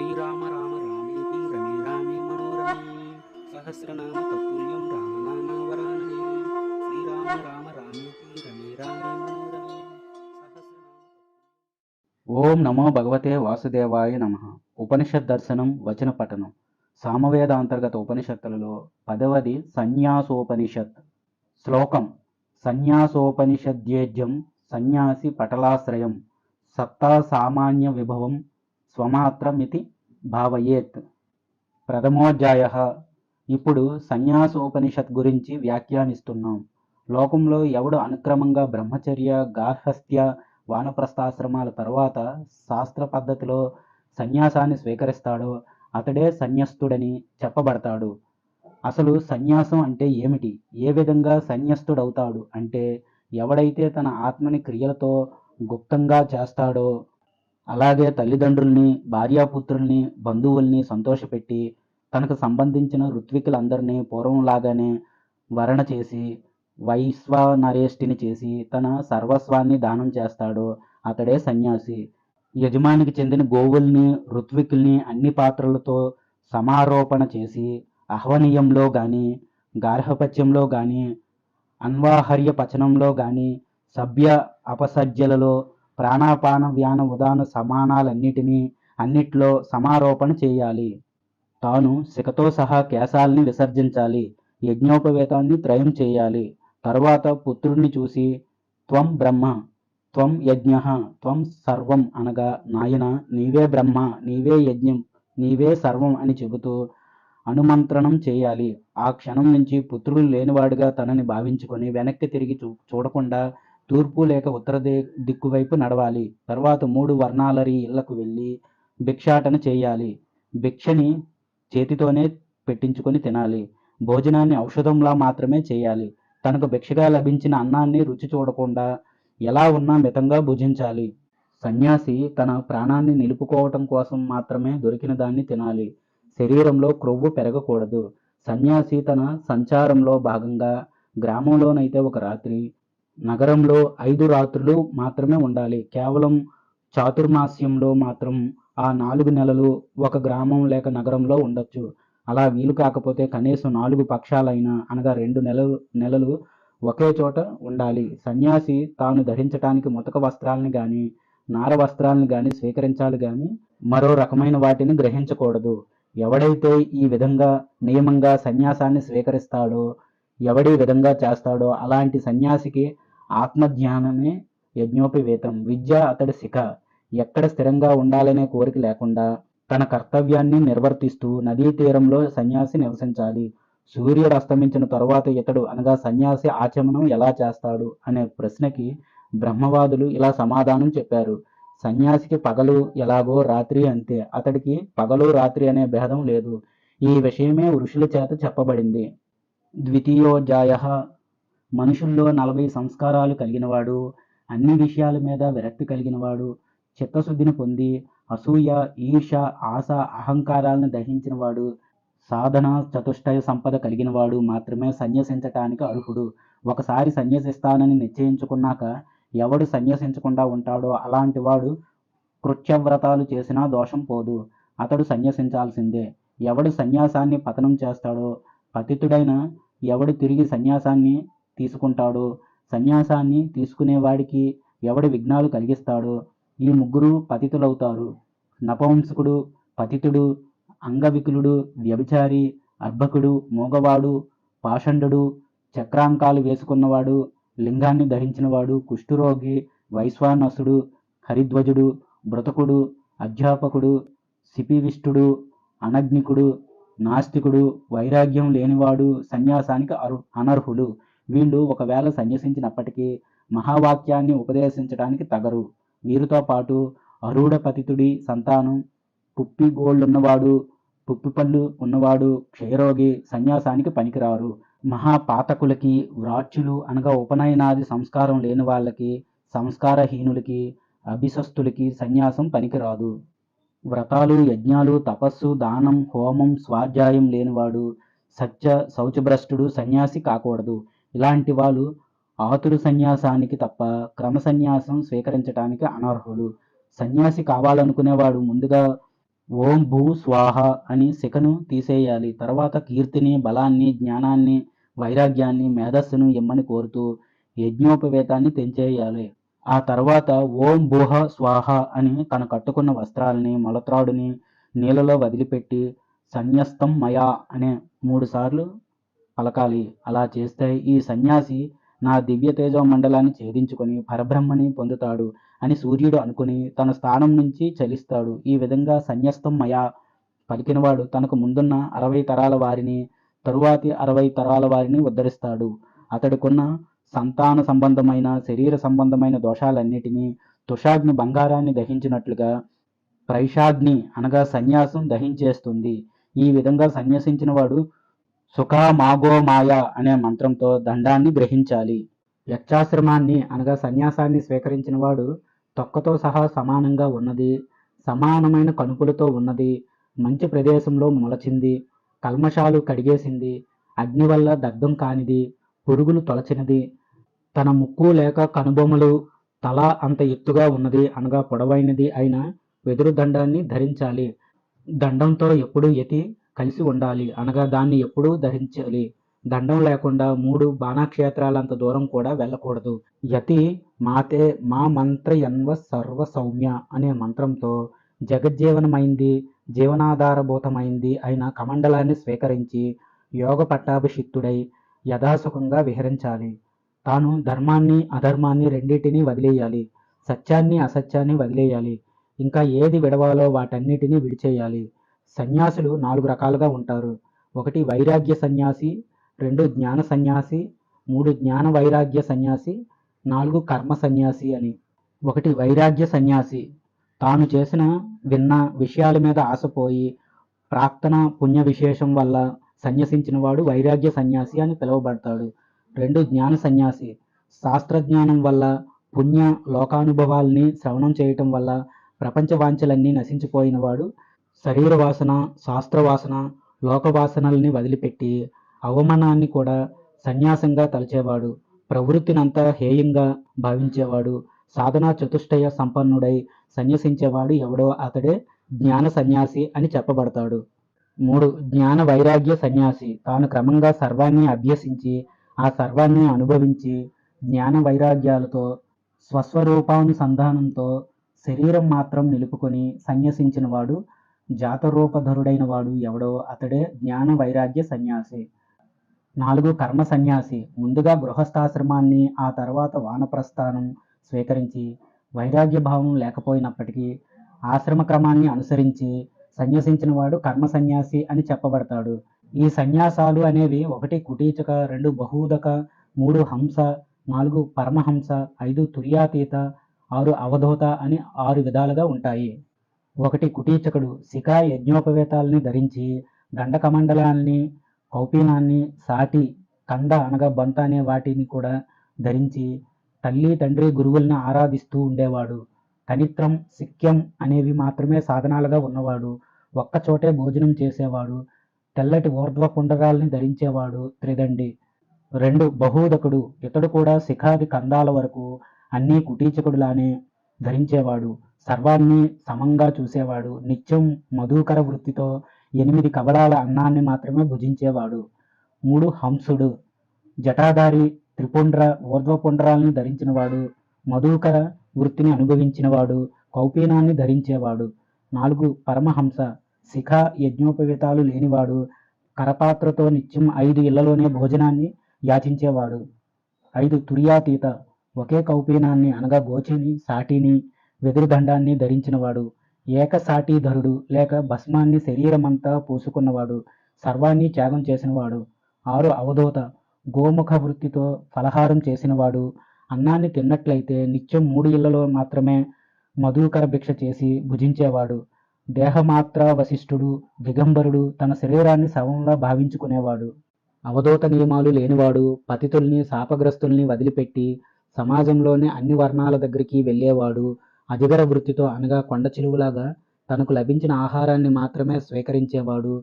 శ్రీరామ రామ రామేతి రమే రామే మనోరమే. సహస్రనామ తత్తుల్యం రామనామ వరాననే శ్రీరామ రామ రామేతి రమే రామే మనోరమే. ఓం నమో భగవతే వాసుదేవాయ నమ. ఉపనిషత్ దర్శనం వచన పఠనం. సామవేద అంతర్గత ఉపనిషత్తులలో పదవది సన్యాసోపనిషత్. శ్లోకం సన్యాసోపనిషద్యేజ్యం సన్యాసి పటలాశ్రయం. సత్తా సామాన్య విభవం స్వమాత్రమితి భావయేత్. ప్రథమోధ్యాయ. ఇప్పుడు సన్యాసోపనిషత్ గురించి వ్యాఖ్యానిస్తున్నాం. లోకంలో ఎవడు అనుక్రమంగా బ్రహ్మచర్య గార్హస్థ్య వానప్రస్థాశ్రమాల తర్వాత శాస్త్ర పద్ధతిలో సన్యాసాన్ని స్వీకరిస్తాడో అతడే సన్యస్తుడని చెప్పబడతాడు. అసలు సన్యాసం అంటే ఏమిటి? ఏ విధంగా సన్యస్తుడవుతాడు అంటే ఎవడైతే తన ఆత్మని క్రియలతో గుప్తంగా చేస్తాడో అలాగే తల్లిదండ్రుల్ని భార్యాపుత్రుల్ని బంధువుల్ని సంతోషపెట్టి తనకు సంబంధించిన ఋత్వికులందరినీ పూర్వంలాగానే వరణ చేసి వైశ్వనరేష్టిని చేసి తన సర్వస్వాన్ని దానం చేస్తాడు. అతడే సన్యాసి. యజమానికి చెందిన గోవుల్ని ఋత్వికుల్ని అన్ని పాత్రలతో సమారోపణ చేసి ఆహ్వనీయంలో కానీ గార్హపత్యంలో కానీ అన్వాహర్య పచనంలో కానీ సభ్య అపసజ్యలలో ప్రాణాపాన వ్యాన ఉదాన సమానాలన్నిటినీ అన్నిట్లో సమారోపణ చేయాలి. తాను శిఖతో సహా కేశాల్ని విసర్జించాలి. యజ్ఞోపవేతాన్ని త్రయం చేయాలి. తరువాత పుత్రుణ్ణి చూసి త్వం బ్రహ్మ త్వం యజ్ఞ త్వం సర్వం అనగా నాయన నీవే బ్రహ్మ నీవే యజ్ఞం నీవే సర్వం అని చెబుతూ అనుమంత్రణం చేయాలి. ఆ క్షణం నుంచి పుత్రుడు లేనివాడుగా తనని భావించుకొని వెనక్కి తిరిగి చూ చూడకుండా తూర్పు లేక ఉత్తర ది- దిక్కు వైపు నడవాలి. తర్వాత మూడు వర్ణాలరి ఇళ్ళకు వెళ్ళి భిక్షాటన చేయాలి. భిక్షని చేతితోనే పెట్టించుకొని తినాలి. భోజనాన్ని ఔషధంలా మాత్రమే చేయాలి. తనకు భిక్షగా లభించిన అన్నాన్ని రుచి చూడకుండా ఎలా ఉన్నా మితంగా భుజించాలి. సన్యాసి తన ప్రాణాన్ని నిలుపుకోవటం కోసం మాత్రమే దొరికిన దాన్ని తినాలి. శరీరంలో క్రొవ్వు పెరగకూడదు. సన్యాసి తన సంచారంలో భాగంగా గ్రామంలోనైతే ఒక రాత్రి నగరంలో ఐదు రాత్రులు మాత్రమే ఉండాలి. కేవలం చాతుర్మాస్యంలో మాత్రం ఆ నాలుగు నెలలు ఒక గ్రామం లేక నగరంలో ఉండొచ్చు. అలా వీలు కాకపోతే కనీసం నాలుగు పక్షాలైనా అనగా రెండు నెలలు నెలలు ఒకే చోట ఉండాలి. సన్యాసి తాను ధరించటానికి ముతక వస్త్రాలను కానీ నార వస్త్రాలను కానీ స్వీకరించాలి కానీ మరో రకమైన వాటిని గ్రహించకూడదు. ఎవడైతే ఈ విధంగా నియమంగా సన్యాసాన్ని స్వీకరిస్తాడో ఎవడి విధంగా చేస్తాడో అలాంటి సన్యాసికి ఆత్మజ్ఞానమే యజ్ఞోపవేతం విద్య అతడి శిఖ. ఎక్కడ స్థిరంగా ఉండాలనే కోరిక లేకుండా తన కర్తవ్యాన్ని నిర్వర్తిస్తూ నదీ తీరంలో సన్యాసి నివసించాలి. సూర్యుడు అస్తమించిన తరువాత ఇతడు అనగా సన్యాసి ఆచమనం ఎలా చేస్తాడు అనే ప్రశ్నకి బ్రహ్మవాదులు ఇలా సమాధానం చెప్పారు. సన్యాసికి పగలు ఎలాగో రాత్రి అంతే అతడికి పగలు రాత్రి అనే భేదం లేదు. ఈ విషయమే ఋషుల చేత చెప్పబడింది. ద్వితీయోధ్యాయ. మనుషుల్లో నలభై సంస్కారాలు కలిగినవాడు అన్ని విషయాల మీద విరక్తి కలిగినవాడు చిత్తశుద్ధిని పొంది అసూయ ఈర్ష ఆశ అహంకారాలను దహించినవాడు సాధన చతుష్టయ సంపద కలిగినవాడు మాత్రమే సన్యసించటానికి అర్హుడు. ఒకసారి సన్యసిస్తానని నిశ్చయించుకున్నాక ఎవడు సన్యసించకుండా ఉంటాడో అలాంటి వాడు కృత్యవ్రతాలు చేసినా దోషం పోదు. అతడు సన్యసించాల్సిందే. ఎవడు సన్యాసాన్ని పతనం చేస్తాడో పతితుడైన ఎవడు తిరిగి సన్యాసాన్ని తీసుకుంటాడో సన్యాసాన్ని తీసుకునేవాడికి ఎవడు విఘ్నాలు కలిగిస్తాడో ఈ ముగ్గురు పతితులవుతారు. నపవంశకుడు పతితుడు అంగవికులుడు వ్యభిచారి అర్భకుడు మూగవాడు పాషండుడు చక్రాంకాలు వేసుకున్నవాడు లింగాన్ని ధరించినవాడు కుష్ఠురోగి వైశ్వానసుడు హరిధ్వజుడు బ్రతకుడు అధ్యాపకుడు శిపివిష్టుడు అనగ్నికుడు నాస్తికుడు వైరాగ్యం లేనివాడు సన్యాసానికి అరు అనర్హులు. వీళ్ళు ఒకవేళ సన్యసించినప్పటికీ మహావాక్యాన్ని ఉపదేశించడానికి తగరు. వీరితో పాటు అరుడపతితుడి సంతానం పుప్పి గోళ్ళున్నవాడు పుప్పిపళ్ళు ఉన్నవాడు క్షయరోగి సన్యాసానికి పనికిరారు. మహాపాతకులకి వ్రాచ్యులు అనగా ఉపనయనాది సంస్కారం లేని వాళ్ళకి సంస్కారహీనులకి అభిశస్తులకి సన్యాసం పనికిరాదు. వ్రతాలు యజ్ఞాలు తపస్సు దానం హోమం స్వాధ్యాయం లేనివాడు సత్య శౌచభ్రష్టుడు సన్యాసి కాకూడదు. ఇలాంటి వాళ్ళు ఆతురు సన్యాసానికి తప్ప క్రమ సన్యాసం స్వీకరించడానికి అనర్హులు. సన్యాసి కావాలనుకునేవాడు ముందుగా ఓం భూ స్వాహ అని శిఖను తీసేయాలి. తర్వాత కీర్తిని బలాన్ని జ్ఞానాన్ని వైరాగ్యాన్ని మేధస్సును ఇమ్మని కోరుతూ యజ్ఞోపవేతాన్ని తెంచేయాలి. ఆ తర్వాత ఓం భూహ స్వాహ అని తను కట్టుకున్న వస్త్రాలని మొలత్రాడుని నీళ్ళలో వదిలిపెట్టి సన్యస్తం మయా అనే మూడు సార్లు పలకాలి. అలా చేస్తే ఈ సన్యాసి నా దివ్య తేజో మండలాన్ని ఛేదించుకొని పరబ్రహ్మని పొందుతాడు అని సూర్యుడు అనుకుని తన స్థానం నుంచి చలిస్తాడు. ఈ విధంగా సన్యస్తం మయా పలికినవాడు తనకు ముందున్న అరవై తరాల వారిని తరువాతి అరవై తరాల వారిని ఉద్ధరిస్తాడు. అతడుకున్న సంతాన సంబంధమైన శరీర సంబంధమైన దోషాలన్నిటినీ తుషాగ్ని బంగారాన్ని దహించినట్లుగా ప్రైషాగ్ని అనగా సన్యాసం దహించేస్తుంది. ఈ విధంగా సన్యసించిన వాడు సుఖామాగో మాయ అనే మంత్రంతో దండాన్ని గ్రహించాలి. యక్షాశ్రమాన్ని అనగా సన్యాసాన్ని స్వీకరించిన వాడు తొక్కతో సహా సమానంగా ఉన్నది సమానమైన కణుకులతో ఉన్నది మంచి ప్రదేశంలో మొలచింది కల్మషాలు కడిగేసింది అగ్ని వల్ల దగ్ధం కానిది పురుగులు తొలచినది తన ముక్కు లేక కనుబొమ్మలు తల అంత ఎత్తుగా ఉన్నది అనగా పొడవైనది అయిన వెదురు దండాన్ని ధరించాలి. దండంతో ఎప్పుడూ యతి కలిసి ఉండాలి అనగా దాన్ని ఎప్పుడూ ధరించాలి. దండం లేకుండా మూడు బాణాక్షేత్రాలంత దూరం కూడా వెళ్ళకూడదు. యతి మాతే మా మంత్ర యన్వ సర్వ సౌమ్య అనే మంత్రంతో జగజ్జీవనమైంది జీవనాధారభూతమైంది అయిన కమండలాన్ని స్వీకరించి యోగ పట్టాభిషిక్తుడై యథాసుఖంగా విహరించాలి. తాను ధర్మాన్ని అధర్మాన్ని రెండింటినీ వదిలేయాలి. సత్యాన్ని అసత్యాన్ని వదిలేయాలి. ఇంకా ఏది విడవాలో వాటన్నిటినీ విడిచేయాలి. సన్యాసులు నాలుగు రకాలుగా ఉంటారు. ఒకటి వైరాగ్య సన్యాసి రెండు జ్ఞాన సన్యాసి మూడు జ్ఞాన వైరాగ్య సన్యాసి నాలుగు కర్మ సన్యాసి అని. ఒకటి వైరాగ్య సన్యాసి. తాను చేసిన విన్న విషయాల మీద ఆశపోయి ప్రాక్తన పుణ్య విశేషం వల్ల సన్యసించిన వాడు వైరాగ్య సన్యాసి అని పిలువబడతాడు. రెండు జ్ఞాన సన్యాసి. శాస్త్రజ్ఞానం వల్ల పుణ్య లోకానుభవాల్ని శ్రవణం చేయటం వల్ల ప్రపంచ వాంఛలన్నీ నశించిపోయిన వాడు శరీర వాసన శాస్త్రవాసన లోకవాసనల్ని వదిలిపెట్టి అవమానాన్ని కూడా సన్యాసంగా తలచేవాడు. ప్రవృత్తినంతా హేయంగా భావించేవాడు. సాధనా చతుష్టయ సంపన్నుడై సన్యసించేవాడు ఎవడో అతడే జ్ఞాన సన్యాసి అని చెప్పబడతాడు. మూడు జ్ఞాన వైరాగ్య సన్యాసి. తాను క్రమంగా సర్వాన్ని అభ్యసించి ఆ సర్వాన్ని అనుభవించి జ్ఞాన వైరాగ్యాలతో స్వస్వరూపానుసంధానంతో శరీరం మాత్రం నిలుపుకొని సన్యసించిన వాడు జాతరూపధరుడైన వాడు ఎవడో అతడే జ్ఞాన వైరాగ్య సన్యాసి. నాలుగు కర్మ సన్యాసి. ముందుగా గృహస్థాశ్రమాన్ని ఆ తర్వాత వానప్రస్థానం స్వీకరించి వైరాగ్య భావం లేకపోయినప్పటికీ ఆశ్రమ క్రమాన్ని అనుసరించి సన్యసించిన వాడు కర్మ సన్యాసి అని చెప్పబడతాడు. ఈ సన్యాసాలు అనేవి ఒకటి కుటీచక రెండు బహూదక మూడు హంస నాలుగు పరమహంస ఐదు తుర్యాతీత ఆరు అవధూత అని ఆరు విధాలుగా ఉంటాయి. ఒకటి కుటీచకుడు శిఖా యజ్ఞోపవేతాలని ధరించి దండకమండలాన్ని కౌపీనాన్ని సాటి కంద అనగా బంత అనే వాటిని కూడా ధరించి తల్లి తండ్రి గురువుల్ని ఆరాధిస్తూ ఉండేవాడు. కనిత్రం సిక్యం అనేవి మాత్రమే సాధనాలుగా ఉన్నవాడు. ఒక్కచోటే భోజనం చేసేవాడు. తెల్లటి ఊర్ధ్వ పుండరాల్ని ధరించేవాడు త్రిదండి. రెండు బహూదకుడు ఇతడు కూడా శిఖాది కందాల వరకు అన్నీ కుటీచకుడులానే ధరించేవాడు. సర్వాన్ని సమంగా చూసేవాడు. నిత్యం మధుకర వృత్తితో ఎనిమిది కవడాల అన్నాన్ని మాత్రమే భుజించేవాడు. మూడు హంసుడు జటాధారి త్రిపుండ్ర ఊర్ధ్వపుండ్రాల్ని ధరించినవాడు. మధుకర వృత్తిని అనుభవించినవాడు. కౌపీనాన్ని ధరించేవాడు. నాలుగు పరమహంస శిఖ యజ్ఞోపవేతాలు లేనివాడు కరపాత్రతో నిత్యం ఐదు ఇళ్ళలోనే భోజనాన్ని యాచించేవాడు. ఐదు తుర్యాతీత ఒకే కౌపీనాన్ని అనగా గోచిని సాటిని వెదురుదండాన్ని ధరించినవాడు. ఏక ఏకసాటీధరుడు లేక భస్మాన్ని శరీరమంతా పూసుకున్నవాడు సర్వాన్ని త్యాగం చేసినవాడు. ఆరు అవధూత గోముఖ వృత్తితో ఫలహారం చేసినవాడు. అన్నాన్ని తిన్నట్లయితే నిత్యం మూడు ఇళ్ళలో మాత్రమే మధుకర భిక్ష చేసి భుజించేవాడు. దేహమాత్ర వశిష్ఠుడు దిగంబరుడు తన శరీరాన్ని శవంలా భావించుకునేవాడు. అవధూత నియమాలు లేనివాడు పతితుల్ని శాపగ్రస్తుల్ని వదిలిపెట్టి సమాజంలోని అన్ని వర్ణాల దగ్గరికి వెళ్ళేవాడు. అధిగర వృత్తితో అనగా కొండ చెరువులాగా తనకు లభించిన ఆహారాన్ని మాత్రమే స్వీకరించేవాడు.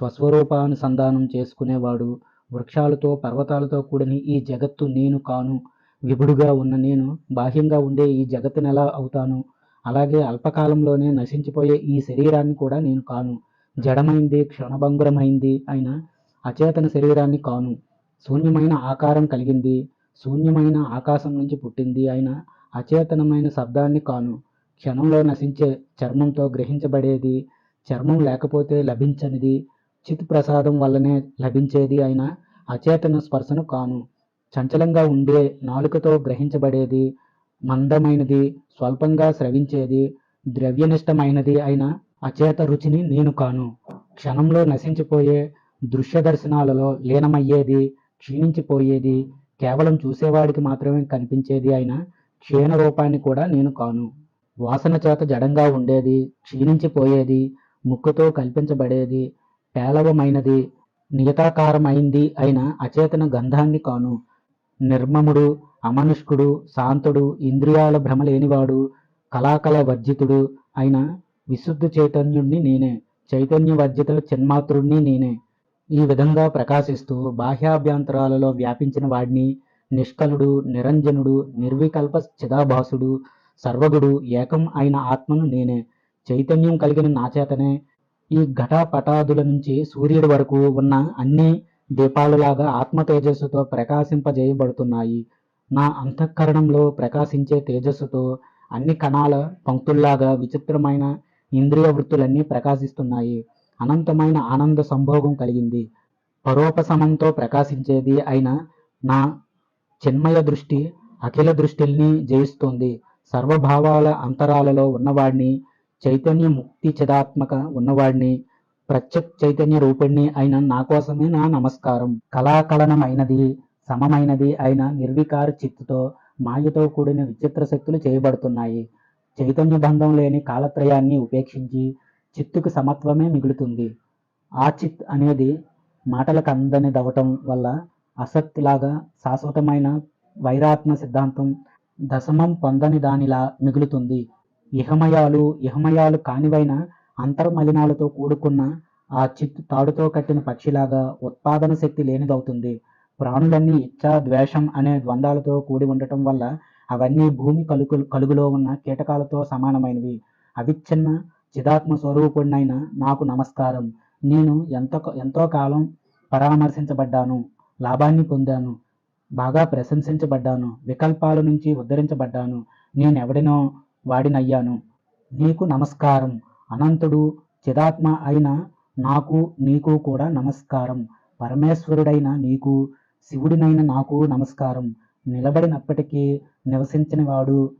స్వస్వరూపానుసంధానం చేసుకునేవాడు. వృక్షాలతో పర్వతాలతో కూడిన ఈ జగత్తు నేను కాను. విభుడుగా ఉన్న నేను బాహ్యంగా ఉండే ఈ జగత్తునెలా అవుతాను? అలాగే అల్పకాలంలోనే నశించిపోయే ఈ శరీరాన్ని కూడా నేను కాను. జడమైంది క్షణభంగురమైంది అయిన అచేతన శరీరాన్ని కాను. శూన్యమైన ఆకారం కలిగింది శూన్యమైన ఆకాశం నుంచి పుట్టింది అయిన అచేతనమైన శబ్దాన్ని కాను. క్షణంలో నశించే చర్మంతో గ్రహించబడేది చర్మం లేకపోతే లభించనిది చిత్ ప్రసాదం వల్లనే లభించేది అయిన అచేతన స్పర్శను కాను. చంచలంగా ఉండే నాలుకతో గ్రహించబడేది మందమైనది స్వల్పంగా స్రవించేది ద్రవ్యనిష్టమైనది అయిన అచేత రుచిని నేను కాను. క్షణంలో నశించిపోయే దృశ్య దర్శనాలలో లీనమయ్యేది క్షీణించిపోయేది కేవలం చూసేవాడికి మాత్రమే కనిపించేది అయిన క్షీణ రూపాన్ని కూడా నేను కాను. వాసన చేత జడంగా ఉండేది క్షీణించిపోయేది ముక్కుతో కల్పించబడేది పేలవమైనది నియతాకారమైంది అయిన అచేతన గంధాన్ని కాను. నిర్మముడు అమనుష్కుడు శాంతుడు ఇంద్రియాల భ్రమ లేనివాడు కళాకళ వర్జితుడు అయిన విశుద్ధ చైతన్యుణ్ణి నేనే చైతన్య వర్జిత చిన్మాత్రుణ్ణి నేనే. ఈ విధంగా ప్రకాశిస్తూ బాహ్యాభ్యంతరాలలో వ్యాపించిన వాడిని నిష్కలుడు నిరంజనుడు నిర్వికల్ప చిదాభాసుడు సర్వగుడు ఏకం అయిన ఆత్మను నేనే. చైతన్యం కలిగిన నాచేతనే ఈ ఘటపటాదుల నుంచి సూర్యుడి వరకు ఉన్న అన్ని దీపాలులాగా ఆత్మ తేజస్సుతో ప్రకాశింపజేయబడుతున్నాయి. నా అంతఃకరణంలో ప్రకాశించే తేజస్సుతో అన్ని కణాల పంక్తుల్లాగా విచిత్రమైన ఇంద్రియ వృత్తులన్నీ ప్రకాశిస్తున్నాయి. అనంతమైన ఆనంద సంభోగం కలిగింది. పరోపశమంతో ప్రకాశించేది అయిన నా చిన్మయ దృష్టి అఖిల దృష్టిల్ని జయిస్తుంది. సర్వభావాల అంతరాలలో ఉన్నవాడిని చైతన్య ముక్తి చిదాత్మక ఉన్నవాడిని ప్రత్యక్ చైతన్య రూపిణి అయిన నా కోసమే నా నమస్కారం. కళాకలనమైనది సమమైనది అయిన నిర్వికార చిత్తుతో మాయతో కూడిన విచిత్ర శక్తులు చేయబడుతున్నాయి. చైతన్య బంధం లేని కాలత్రయాన్ని ఉపేక్షించి చిత్తుకు సమత్వమే మిగులుతుంది. ఆ చిత్ అనేది మాటలకు అందని దవటం వల్ల అసక్తిలాగా శాశ్వతమైన వైరాత్మ సిద్ధాంతం దశమం పొందని దానిలా మిగులుతుంది. ఇహమయాలు ఇహమయాలు కానివైన అంతర్మలినాలతో కూడుకున్న ఆ చిత్తు తాడుతో కట్టిన పక్షిలాగా ఉత్పాదన శక్తి లేనిదవుతుంది. ప్రాణులన్నీ ఇచ్చ ద్వేషం అనే ద్వంద్వాలతో కూడి ఉండటం వల్ల అవన్నీ భూమి కలుగు కలుగులో ఉన్న కీటకాలతో సమానమైనవి. అవిచ్ఛిన్న చిదాత్మ స్వరూపుడినైన నాకు నమస్కారం. నేను ఎంతో ఎంతో కాలం పరామర్శించబడ్డాను లాభాన్ని పొందాను బాగా ప్రశంసించబడ్డాను వికల్పాల నుంచి ఉద్ధరించబడ్డాను. నేనెవడినో వాడినయ్యాను. నీకు నమస్కారం. అనంతుడు చిదాత్మ అయిన నాకు నీకు కూడా నమస్కారం. పరమేశ్వరుడైన నీకు శివుడినైన నాకు నమస్కారం. నిలబడినప్పటికీ నివసించనివాడు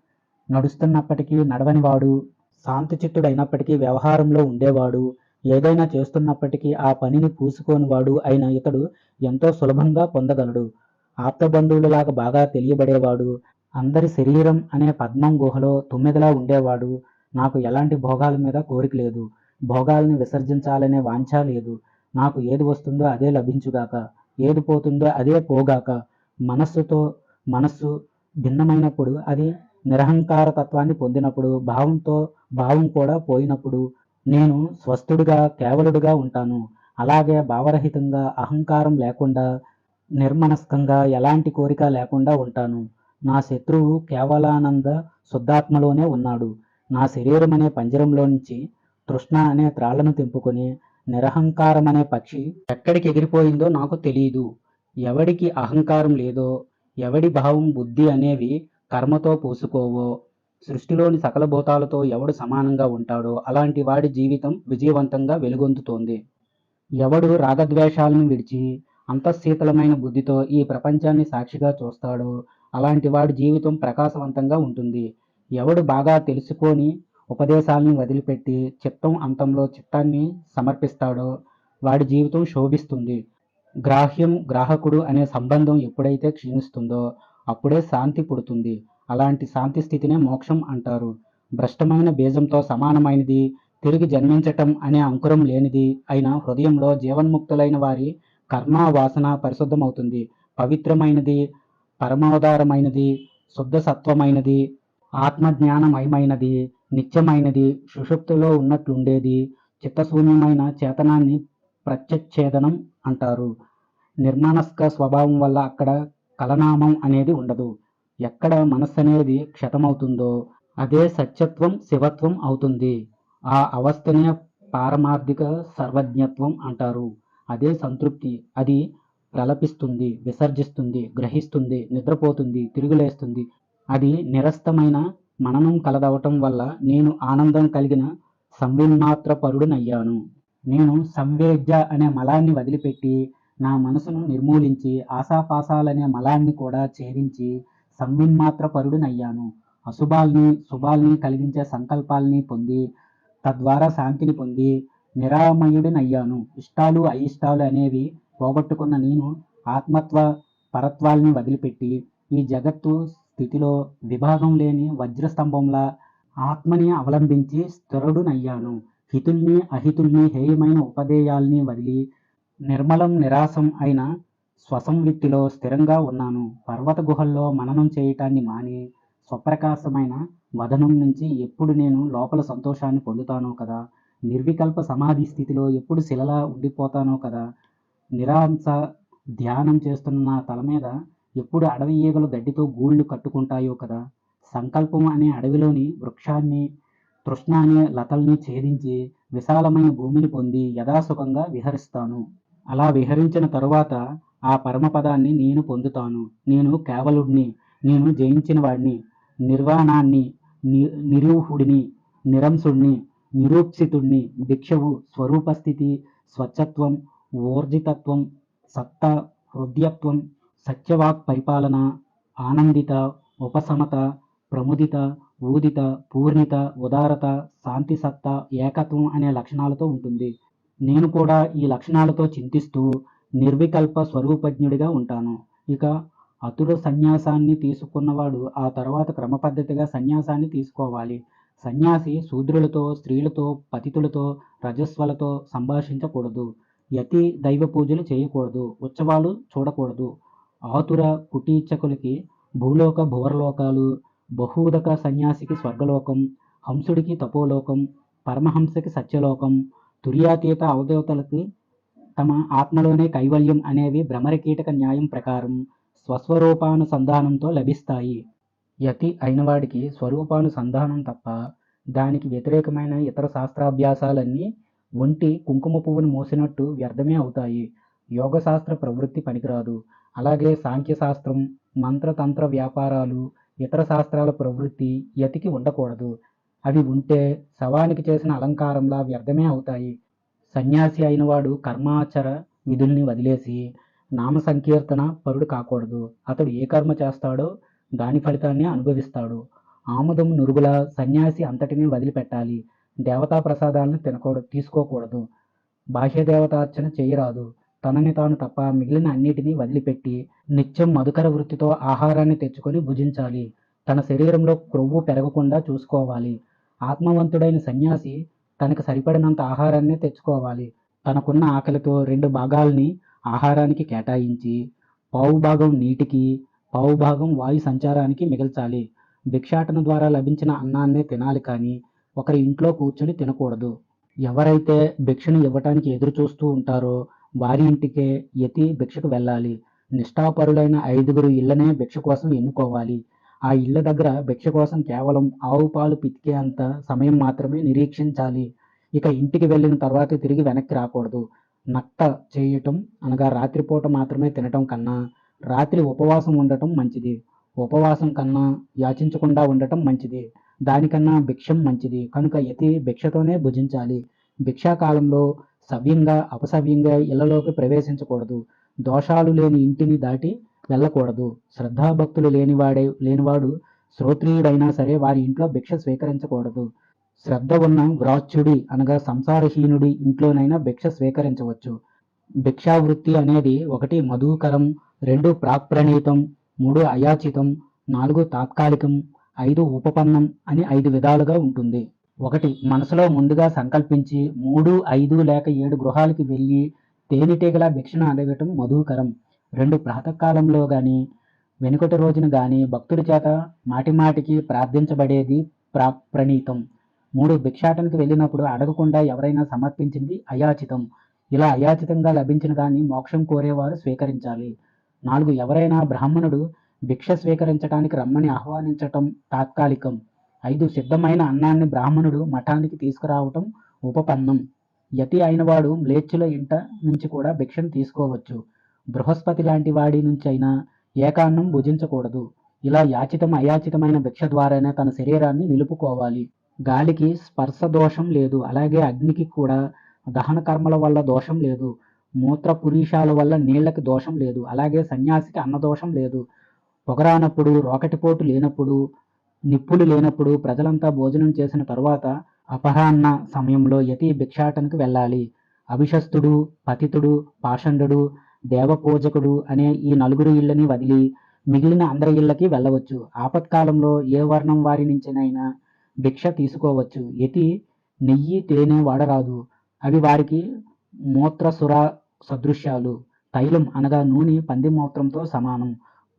నడుస్తున్నప్పటికీ నడవనివాడు శాంతచిత్తుడైనప్పటికీ వ్యవహారంలో ఉండేవాడు ఏదైనా చేస్తున్నప్పటికీ ఆ పనిని పూసుకోనివాడు అయిన ఇతడు ఎంతో సులభంగా పొందగలడు. ఆప్తబంధువులలాగా బాగా తెలియబడేవాడు. అందరి శరీరం అనే పద్మం గుహలో తుమ్మెదలా ఉండేవాడు. నాకు ఎలాంటి భోగాల మీద కోరిక లేదు. భోగాల్ని విసర్జించాలనే వాంఛ లేదు. నాకు ఏది వస్తుందో అదే లభించుగాక ఏది పోతుందో అదే పోగాక మనస్సుతో మనస్సు భిన్నమైనప్పుడు అది నిరహంకార తత్వాన్ని పొందినప్పుడు భావంతో భావం కూడా పోయినప్పుడు నేను స్వస్థుడుగా కేవలుడుగా ఉంటాను. అలాగే భావరహితంగా అహంకారం లేకుండా నిర్మనస్కంగా ఎలాంటి కోరిక లేకుండా ఉంటాను. నా శత్రువు కేవలానంద శుద్ధాత్మలోనే ఉన్నాడు. నా శరీరం అనే పంజరంలో నుంచి తృష్ణ అనే త్రాళ్ళను తెంపుకొని నిరహంకారం అనే పక్షి ఎక్కడికి ఎగిరిపోయిందో నాకు తెలియదు ఎవడికి అహంకారం లేదో ఎవడి భావం బుద్ధి అనేవి కర్మతో పోసుకోవో సృష్టిలోని సకల భూతాలతో ఎవడు సమానంగా ఉంటాడో అలాంటి వాడి జీవితం విజయవంతంగా వెలుగొందుతోంది. ఎవడు రాగద్వేషాలను విడిచి అంతఃశీతలమైన బుద్ధితో ఈ ప్రపంచాన్ని సాక్షిగా చూస్తాడో అలాంటి వాడి జీవితం ప్రకాశవంతంగా ఉంటుంది. ఎవడు బాగా తెలుసుకొని ఉపదేశాలను వదిలిపెట్టి చిత్తం అంతంలో చిత్తాన్ని సమర్పిస్తాడో వాడి జీవితం శోభిస్తుంది. గ్రాహ్యం గ్రాహకుడు అనే సంబంధం ఎప్పుడైతే క్షీణిస్తుందో అప్పుడే శాంతి పుడుతుంది. అలాంటి శాంతి స్థితినే మోక్షం అంటారు. భ్రష్టమైన బీజంతో సమానమైనది తిరిగి జన్మించటం అనే అంకురం లేనిది అయిన హృదయంలో జీవన్ముక్తులైన వారి కర్మ వాసన పరిశుద్ధమవుతుంది. పవిత్రమైనది పరమోదారమైనది శుద్ధ సత్వమైనది ఆత్మజ్ఞానమయమైనది నిత్యమైనది సుషుప్తిలో ఉన్నట్లుండేది చిత్తశూన్యమైన చేతనాన్ని ప్రత్యచ్ఛేదనం అంటారు. నిర్మాణస్క స్వభావం వల్ల అక్కడ కలనామం అనేది ఉండదు. ఎక్కడ మనస్సు అనేది క్షతమవుతుందో అదే సత్యత్వం శివత్వం అవుతుంది. ఆ అవస్థనే పారమార్థిక సర్వజ్ఞత్వం అంటారు. అదే సంతృప్తి అది ప్రలపిస్తుంది విసర్జిస్తుంది గ్రహిస్తుంది నిద్రపోతుంది తిరుగులేస్తుంది అది నిరస్తమైన మననం కలదవటం వల్ల నేను ఆనందం కలిగిన సంవిన్మాత్ర పరుడునయ్యాను నేను సంవేద్య అనే మలాన్ని వదిలిపెట్టి నా మనసును నిర్మూలించి ఆశాపాసాలనే మలాన్ని కూడా ఛేదించి సంవిన్మాత్ర పరుడునయ్యాను అశుభాల్ని శుభాల్ని కలిగించే సంకల్పాల్ని పొంది తద్వారా శాంతిని పొంది నిరామయుడినయ్యాను. ఇష్టాలు అయిష్టాలు అనేవి పోగొట్టుకున్న నేను ఆత్మత్వ పరత్వాల్ని వదిలిపెట్టి ఈ జగత్తు స్థితిలో విభాగం లేని వజ్రస్తంభంలా ఆత్మని అవలంబించి స్థిరుడునయ్యాను. హితుల్ని అహితుల్ని హేయమైన ఉపదేయాల్ని వదిలి నిర్మలం నిరాశం అయిన స్వసంవిత్తిలో స్థిరంగా ఉన్నాను. పర్వత గుహల్లో మననం చేయటాన్ని మాని స్వప్రకాశమైన వదనం నుంచి ఎప్పుడు నేను లోపల సంతోషాన్ని పొందుతానో కదా? నిర్వికల్ప సమాధి స్థితిలో ఎప్పుడు శిలలా ఉండిపోతానో కదా? నిరాంశ ధ్యానం చేస్తున్న నా తల మీద ఎప్పుడు అడవి ఈగలు గడ్డితో గూళ్ళు కట్టుకుంటాయో కదా. సంకల్పం అనే అడవిలోని వృక్షాన్ని తృష్ణ అనే లతల్ని ఛేదించి విశాలమైన భూమిని పొంది యథాసుఖంగా విహరిస్తాను. అలా విహరించిన తరువాత ఆ పరమపదాన్ని నేను పొందుతాను. నేను కేవలుడిని నేను జయించిన వాడిని నిర్వాణాన్ని నిరూహుడిని నిరంసుణ్ణి నిరూప్సితుణ్ణి భిక్షవు స్వరూపస్థితి స్వచ్ఛత్వం ఊర్జితత్వం సత్తా హృదయత్వం సత్యవాక్ పరిపాలన ఆనందిత ఉపశమత ప్రముదిత ఊదిత పూర్ణిత ఉదారత శాంతి సత్తా ఏకత్వం అనే లక్షణాలతో ఉంటుంది. నేను కూడా ఈ లక్షణాలతో చింతిస్తూ నిర్వికల్ప స్వరూపజ్ఞుడిగా ఉంటాను. ఇక అతుడు సన్యాసాన్ని తీసుకున్నవాడు ఆ తర్వాత క్రమపద్ధతిగా సన్యాసాన్ని తీసుకోవాలి. సన్యాసి శూద్రులతో స్త్రీలతో పతితులతో రజస్వలతో సంభాషించకూడదు. యతి దైవ పూజలు చేయకూడదు. ఉత్సవాలు చూడకూడదు. ఆతుర కుటీచకులకి భూలోక భువర్లోకాలు బహూదక సన్యాసికి స్వర్గలోకం హంసుడికి తపోలోకం పరమహంసకి సత్యలోకం తుర్యాతీత అవదేవతలకి తమ ఆత్మలోనే కైవల్యం అనేవి భ్రమరకీటక న్యాయం ప్రకారం స్వస్వరూపానుసంధానంతో లభిస్తాయి. యతి అయినవాడికి స్వరూపానుసంధానం తప్ప దానికి వ్యతిరేకమైన ఇతర శాస్త్రాభ్యాసాలన్నీ ఒంటి కుంకుమ పువ్వును మోసినట్టు వ్యర్థమే అవుతాయి. యోగశాస్త్ర ప్రవృత్తి పనికిరాదు. అలాగే సాంఖ్యశాస్త్రం మంత్రతంత్ర వ్యాపారాలు ఇతర శాస్త్రాల ప్రవృత్తి యతికి ఉండకూడదు. అవి ఉంటే శవానికి చేసిన అలంకారంలా వ్యర్థమే అవుతాయి. సన్యాసి అయినవాడు కర్మాచర విధుల్ని వదిలేసి నామ సంకీర్తన పరుడు కాకూడదు. అతడు ఏ కర్మ చేస్తాడో దాని ఫలితాన్ని అనుభవిస్తాడు. ఆముదం నురుగుల సన్యాసి అంతటినీ వదిలిపెట్టాలి. దేవతా ప్రసాదాలను తినకూడదు తీసుకోకూడదు. బాహ్య దేవతార్చన చేయరాదు. తనని తాను తప్ప మిగిలిన అన్నిటినీ వదిలిపెట్టి నిత్యం మధుకర వృత్తితో ఆహారాన్ని తెచ్చుకొని భుజించాలి. తన శరీరంలో క్రొవ్వు పెరగకుండా చూసుకోవాలి. ఆత్మవంతుడైన సన్యాసి తనకు సరిపడినంత ఆహారాన్ని తెచ్చుకోవాలి. తనకున్న ఆకలితో రెండు భాగాల్ని ఆహారానికి కేటాయించి పావు భాగం నీటికి పావు భాగం వాయు సంచారానికి మిగల్చాలి. భిక్షాటన ద్వారా లభించిన అన్నాన్నే తినాలి కానీ ఒకరి ఇంట్లో కూర్చొని తినకూడదు. ఎవరైతే భిక్షను ఇవ్వటానికి ఎదురు చూస్తూ ఉంటారో వారి ఇంటికే యతి భిక్షకు వెళ్ళాలి. నిష్ఠాపరులైన ఐదుగురు ఇళ్ళనే భిక్ష కోసం ఎన్నుకోవాలి. ఆ ఇళ్ళ దగ్గర భిక్ష కోసం కేవలం ఆవు పాలు పితికే అంత సమయం మాత్రమే నిరీక్షించాలి. ఇక ఇంటికి వెళ్ళిన తర్వాత తిరిగి వెనక్కి రాకూడదు. నక్త చేయటం అనగా రాత్రిపూట మాత్రమే తినటం కన్నా రాత్రి ఉపవాసం ఉండటం మంచిది. ఉపవాసం కన్నా యాచించకుండా ఉండటం మంచిది. దానికన్నా భిక్షం మంచిది. కనుక యతి భిక్షతోనే భుజించాలి. భిక్షాకాలంలో సవ్యంగా అపసవ్యంగా ఇళ్ళలోకి ప్రవేశించకూడదు. దోషాలు లేని ఇంటిని దాటి వెళ్ళకూడదు. శ్రద్ధాభక్తులు లేనివాడే లేనివాడు శ్రోత్రియుడైనా సరే వారి ఇంట్లో భిక్ష స్వీకరించకూడదు. శ్రద్ధ ఉన్న వ్రాచ్యుడి అనగా సంసారహీనుడి ఇంట్లోనైనా భిక్ష స్వీకరించవచ్చు. భిక్షావృత్తి అనేది ఒకటి మధుకరం రెండు ప్రాప్రణీతం మూడు అయాచితం నాలుగు తాత్కాలికం ఐదు ఉపపన్నం అని ఐదు విధాలుగా ఉంటుంది. ఒకటి మనసులో ముందుగా సంకల్పించి మూడు ఐదు లేక ఏడు గృహాలకి వెళ్ళి తేనెటీగల భిక్షను అడగటం మధుకరం. రెండు ప్రాతకాలంలో కానీ వెనుకటి రోజున కానీ భక్తుడి చేత మాటిమాటికి ప్రార్థించబడేది ప్రా ప్రణీతం. మూడు భిక్షాటనకు వెళ్ళినప్పుడు అడగకుండా ఎవరైనా సమర్పించింది అయాచితం. ఇలా అయాచితంగా లభించిన దాన్ని మోక్షం కోరేవారు స్వీకరించాలి. నాలుగు ఎవరైనా బ్రాహ్మణుడు భిక్ష స్వీకరించడానికి రమ్మని ఆహ్వానించటం తాత్కాలికం. ఐదు సిద్ధమైన అన్నాన్ని బ్రాహ్మణుడు మఠానికి తీసుకురావటం ఉపపన్నం. యతి అయినవాడు మ్లేచ్చుల ఇంట నుంచి కూడా భిక్షను తీసుకోవచ్చు. బృహస్పతి లాంటి వాడి నుంచి అయినా ఏకాన్నం భుజించకూడదు. ఇలా యాచితం అయాచితమైన భిక్ష ద్వారానే తన శరీరాన్ని నిలుపుకోవాలి. గాలికి స్పర్శ దోషం లేదు. అలాగే అగ్నికి కూడా దహన కర్మల వల్ల దోషం లేదు. మూత్ర పురీషాల వల్ల నీళ్ళకి దోషం లేదు. అలాగే సన్యాసికి అన్న దోషం లేదు. పొగరానప్పుడు రోకటిపోటు లేనప్పుడు నిప్పులు లేనప్పుడు ప్రజలంతా భోజనం చేసిన తరువాత అపరాహ్న సమయంలో యతి భిక్షాటనకు వెళ్ళాలి. అభిషస్తుడు పతితుడు పాషండుడు దేవపూజకుడు అనే ఈ నలుగురు ఇళ్ళని వదిలి మిగిలిన అందరి ఇళ్ళకి వెళ్ళవచ్చు. ఆపత్కాలంలో ఏ వర్ణం వారి నుంచినైనా భిక్ష తీసుకోవచ్చు. యతి నెయ్యి తేనె వాడరాదు అవి వారికి మూత్రసుర సదృశ్యాలు. తైలం అనగా నూనె పంది మూత్రంతో సమానం.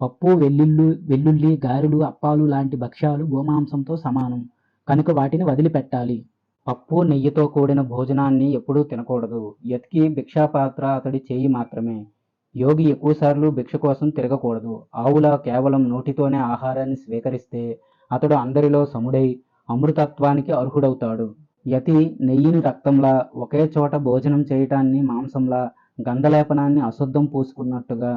పప్పు వెల్లుల్లి వెల్లుల్లి గారెలు అప్పాలు లాంటి భక్ష్యాలు గోమాంసంతో సమానం. కనుక వాటిని వదిలిపెట్టాలి. పప్పు నెయ్యితో కూడిన భోజనాన్ని ఎప్పుడూ తినకూడదు. యతికి భిక్షాపాత్ర అతడి చేయి మాత్రమే. యోగి ఎక్కువసార్లు భిక్ష కోసం తిరగకూడదు. ఆవుల కేవలం నోటితోనే ఆహారాన్ని స్వీకరిస్తే అతడు అందరిలో సముడై అమృతత్వానికి అర్హుడవుతాడు. యతి నెయ్యిని రక్తంలా ఒకే చోట భోజనం చేయటాన్ని మాంసంలా గంధలేపనాన్ని అశుద్ధం పూసుకున్నట్టుగా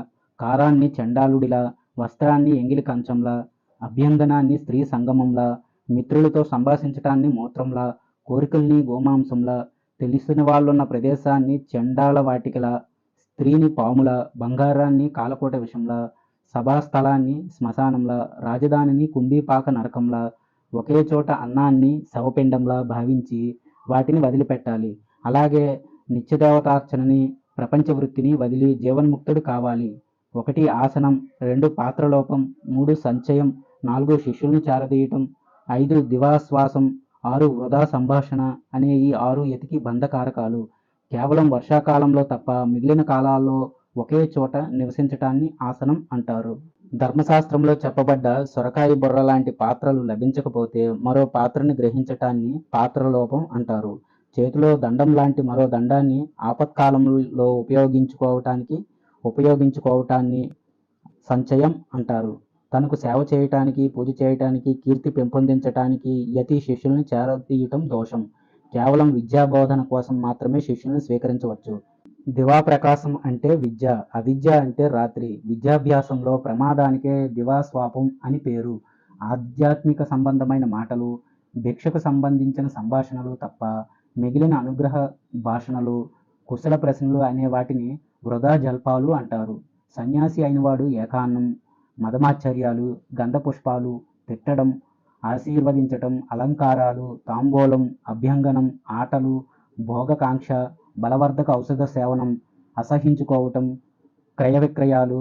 కారాన్ని చండాలుడిలా వస్త్రాన్ని ఎంగిలి కంచంలా అభ్యంగనాన్ని స్త్రీ సంగమంలా మిత్రులతో సంభాషించటాన్ని మూత్రంలా కోరికల్ని గోమాంసంలా తెలిసిన వాళ్ళున్న ప్రదేశాన్ని చెండాల వాటికలా స్త్రీని పాముల బంగారాన్ని కాలకోట విషంలా సభాస్థలాన్ని శ్మశానంలా రాజధానిని కుంభీపాక నరకంలా ఒకే చోట అన్నాన్ని శవపిండంలా భావించి వాటిని వదిలిపెట్టాలి. అలాగే నిత్యదేవతార్చనని ప్రపంచ వృత్తిని వదిలి జీవన్ముక్తుడు కావాలి. ఒకటి ఆసనం రెండు పాత్రలోపం మూడు సంచయం నాలుగు శిష్యుల్ని చారదీయటం ఐదు దివాశ్వాసం ఆరు వృధా సంభాషణ అనే ఈ ఆరు ఎతికి బంధకారకాలు. కేవలం వర్షాకాలంలో తప్ప మిగిలిన కాలాల్లో ఒకే చోట నివసించటాన్ని ఆసనం అంటారు. ధర్మశాస్త్రంలో చెప్పబడ్డ సొరకాయ బుర్ర లాంటి పాత్రలు లభించకపోతే మరో పాత్రని గ్రహించటాన్ని పాత్రలోపం అంటారు. చేతిలో దండం లాంటి మరో దండాన్ని ఆపత్కాలంలో ఉపయోగించుకోవటానికి ఉపయోగించుకోవటాన్ని సంచయం అంటారు. తనకు సేవ చేయటానికి పూజ చేయటానికి కీర్తి పెంపొందించటానికి యతి శిష్యుల్ని చేరదీయటం దోషం. కేవలం విద్యా బోధన కోసం మాత్రమే శిష్యుల్ని స్వీకరించవచ్చు. దివా ప్రకాశం అంటే విద్య అవిద్య అంటే రాత్రి. విద్యాభ్యాసంలో ప్రమాదానికే దివా స్వాపం అని పేరు. ఆధ్యాత్మిక సంబంధమైన మాటలు భిక్షకు సంబంధించిన సంభాషణలు తప్ప మిగిలిన అనుగ్రహ భాషణలు కుశల ప్రశ్నలు అనే వాటిని వృధా జల్పాలు అంటారు. సన్యాసి అయినవాడు ఏకాన్నం మదమాశ్చర్యాలు గంధ పుష్పాలు తిట్టడం ఆశీర్వదించటం అలంకారాలు తాంబూలం అభ్యంగనం ఆటలు భోగకాంక్ష బలవర్ధక ఔషధ సేవనం అసహించుకోవటం క్రయ విక్రయాలు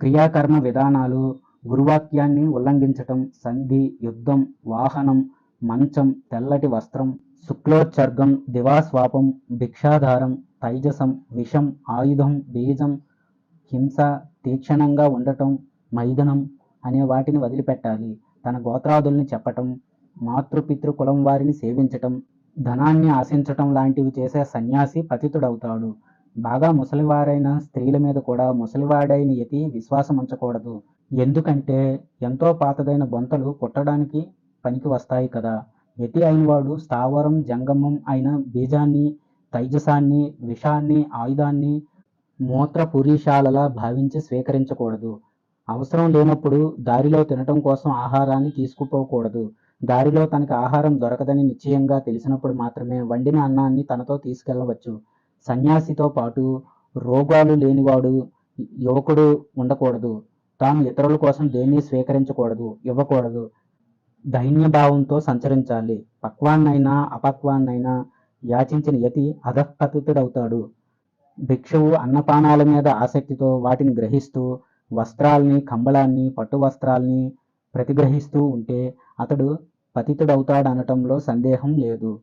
క్రియాకర్మ విధానాలు గురువాక్యాన్ని ఉల్లంఘించటం సంధి యుద్ధం వాహనం మంచం తెల్లటి వస్త్రం శుక్లోత్సర్గం దివాస్వాపం భిక్షాధారం తైజసం విషం ఆయుధం బీజం హింస తీక్షణంగా ఉండటం మైదనం అనే వాటిని వదిలిపెట్టాలి. తన గోత్రాదుల్ని చెప్పటం మాతృపితృ కులం వారిని సేవించటం ధనాన్ని ఆశించటం లాంటివి చేసే సన్యాసి పతితుడవుతాడు. బాగా ముసలివారైన స్త్రీల మీద కూడా ముసలివాడైన యతి విశ్వాసం ఉంచకూడదు. ఎందుకంటే ఎంతో పాతదైన బొంతలు పుట్టడానికి పనికి వస్తాయి కదా. యతి అయినవాడు స్థావరం జంగమం అయిన బీజాన్ని తైజసాన్ని విషాన్ని ఆయుధాన్ని మూత్ర పురీషాలలా భావించి స్వీకరించకూడదు. అవసరం లేనప్పుడు దారిలో తినటం కోసం ఆహారాన్ని తీసుకుపోకూడదు. దారిలో తనకి ఆహారం దొరకదని నిశ్చయంగా తెలిసినప్పుడు మాత్రమే వండిన అన్నాన్ని తనతో తీసుకెళ్ళవచ్చు సన్యాసితో పాటు రోగాలు లేనివాడు యువకుడు ఉండకూడదు. తాను ఇతరుల కోసం దేన్ని స్వీకరించకూడదు ఇవ్వకూడదు. దైన్యభావంతో సంచరించాలి. పక్వాన్నైనా అపక్వాన్నైనా యాచించిన యతి అధఃపతితుడవుతాడు. భిక్షువు అన్నపానాల మీద ఆసక్తితో వాటిని గ్రహిస్తూ వస్త్రాల్ని కంబళాన్ని పట్టు వస్త్రాల్ని ప్రతిగ్రహిస్తూ ఉంటే అతడు పతితుడవుతాడనటంలో సందేహం లేదు.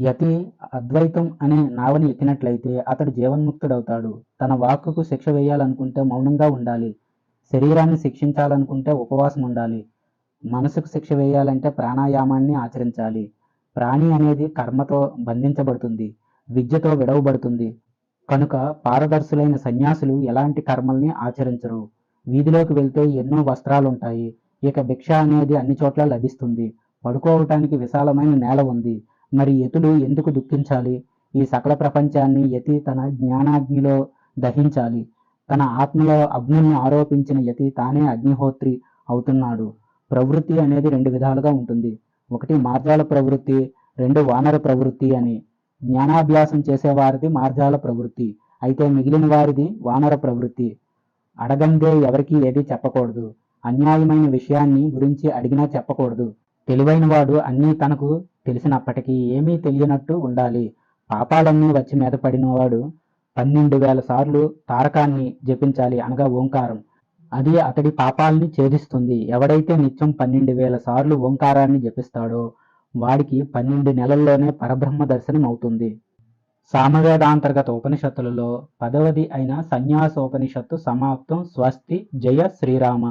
యతి అద్వైతం అనే నావని ఎక్కినట్లయితే అతడు జీవన్ముక్తుడవుతాడు. తన వాక్కుకు శిక్ష వేయాలనుకుంటే మౌనంగా ఉండాలి. శరీరాన్ని శిక్షించాలనుకుంటే ఉపవాసం ఉండాలి మనసుకు శిక్ష వేయాలంటే ప్రాణాయామాన్ని ఆచరించాలి. ప్రాణి అనేది కర్మతో బంధించబడుతుంది విద్యతో విడవబడుతుంది. కనుక పారదర్శులైన సన్యాసులు ఎలాంటి కర్మల్ని ఆచరించరు. వీధిలోకి వెళ్తే ఎన్నో వస్త్రాలు ఉంటాయి ఇక భిక్ష అనేది అన్ని చోట్ల లభిస్తుంది. పడుకోవటానికి విశాలమైన నేల ఉంది. మరి యతులు ఎందుకు దుఃఖించాలి? ఈ సకల ప్రపంచాన్ని యతి తన జ్ఞానాగ్నిలో దహించాలి. తన ఆత్మలో అగ్నిని ఆరోపించిన యతి తానే అగ్నిహోత్రి అవుతున్నాడు. ప్రవృత్తి అనేది రెండు విధాలుగా ఉంటుంది. ఒకటి మార్జాల ప్రవృత్తి రెండు వానర ప్రవృత్తి అని. జ్ఞానాభ్యాసం చేసేవారిది మార్జాల ప్రవృత్తి అయితే మిగిలిన వారిది వానర ప్రవృత్తి. అడగందే ఎవరికి ఏది చెప్పకూడదు. అన్యాయమైన విషయాన్ని గురించి అడిగినా చెప్పకూడదు. తెలివైన వాడు అన్నీ తనకు తెలిసినప్పటికీ ఏమీ తెలియనట్టు ఉండాలి. పాపాలన్నీ వచ్చి మీద పడినవాడు పన్నెండు వేల సార్లు తారకాన్ని జపించాలి అనగా ఓంకారం. అది అతడి పాపాలని ఛేదిస్తుంది. ఎవడైతే నిత్యం పన్నెండు వేల సార్లు ఓంకారాన్ని జపిస్తాడో వాడికి పన్నెండు నెలల్లోనే పరబ్రహ్మ దర్శనం అవుతుంది సామవేదాంతర్గత ఉపనిషత్తులలో పదవది అయిన సన్యాసోపనిషత్తు సమాప్తం స్వస్తి జయ శ్రీరామ.